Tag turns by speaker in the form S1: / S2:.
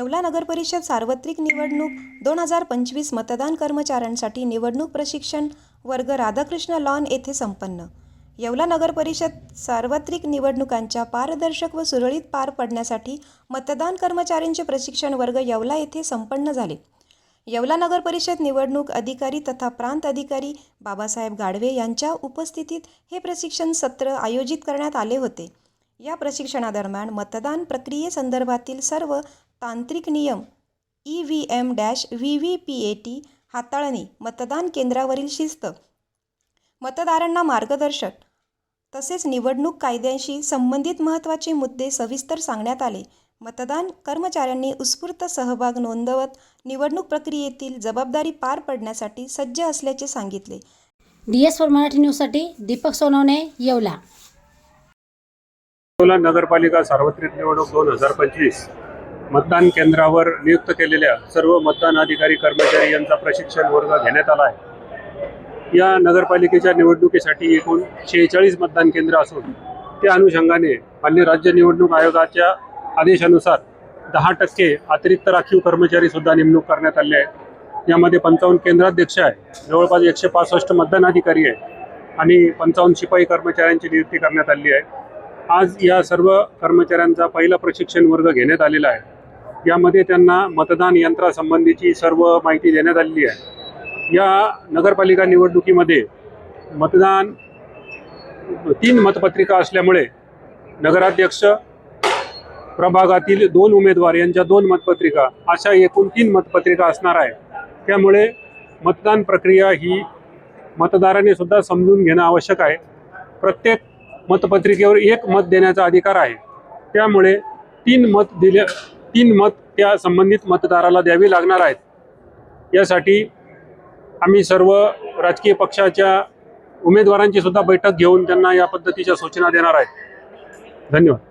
S1: येवला नगरपरिषद सार्वत्रिक निवडणूक दोन हजार पंचवीस मतदान कर्मचाऱ्यांसाठी निवडणूक प्रशिक्षण वर्ग राधाकृष्ण लॉन येथे संपन्न. येवला नगरपरिषद सार्वत्रिक निवडणुकांच्या पारदर्शक व सुरळीत पार पडण्यासाठी मतदान कर्मचाऱ्यांचे प्रशिक्षण वर्ग येवला येथे संपन्न झाले. येवला नगर परिषद निवडणूक अधिकारी तथा प्रांत अधिकारी बाबासाहेब गाडवे यांच्या उपस्थितीत हे प्रशिक्षण सत्र आयोजित करण्यात आले होते. या प्रशिक्षणादरम्यान मतदान प्रक्रियेसंदर्भातील सर्व तांत्रिक नियम E V M dash V V P A T हाताळणी मतदान केंद्रावरील शिस्त मतदारांना मार्गदर्शन तसेच निवडणूक कायद्यांशी संबंधित महत्त्वाचे मुद्दे सविस्तर सांगण्यात आले. मतदान कर्मचाऱ्यांनी उत्स्फूर्त सहभाग नोंदवत निवडणूक प्रक्रियेतील जबाबदारी पार पडण्यासाठी सज्ज असल्याचे सांगितले.
S2: डी एस फोर मराठी न्यूजसाठी दीपक सोनवणे येवला.
S3: अकोला नगरपालिका सार्वत्रिक निवडणूक दोन हजार पंचवीस मतदान केंद्रावर नियुक्त केलेल्या सर्व मतदान अधिकारी कर्मचारी यांचा प्रशिक्षण वर्ग घेण्यात आला आहे. या नगरपालिकेच्या निवडणुकीसाठी एकूण शेहेचाळीस मतदान केंद्र असून त्या अनुषंगाने मान्य राज्य निवडणूक आयोगाच्या आदेशानुसार दहा टक्के अतिरिक्त राखीव कर्मचारी सुद्धा नेमणूक करण्यात आले आहे यामध्ये पंचावन्न केंद्राध्यक्ष आहे जवळपास एकशे पासष्ट मतदान अधिकारी आहे आणि पंचावन्न शिपाई कर्मचाऱ्यांची नियुक्ती करण्यात आली आहे. आज या सर्व कर्मचाऱ्यांचा पहिला प्रशिक्षण वर्ग घेण्यात आलेला आहे. यामध्ये त्यांना मतदान यंत्रासंबंधीची सर्व माहिती देण्यात आलेली आहे. या नगरपालिका निवडणुकीमध्ये मतदान तीन मतपत्रिका असल्यामुळे नगराध्यक्ष प्रभागातील दोन उमेदवार यांच्या दोन मतपत्रिका अशा एकूण तीन मतपत्रिका असणार आहे. त्यामुळे मतदान प्रक्रिया ही मतदाराने सुद्धा समजून घेणं आवश्यक आहे. प्रत्येक मतपत्रिकेवर एक मत देण्याचा अधिकार आहे. त्यामुळे तीन मत दिल्या तीन मत त्या संबंधित मतदाराला द्यावी लागणार आहेत. यासाठी आम्ही सर्व राजकीय पक्षाच्या उमेदवारांची सुद्धा बैठक घेऊन त्यांना या पद्धतीच्या सूचना देणार आहेत. धन्यवाद.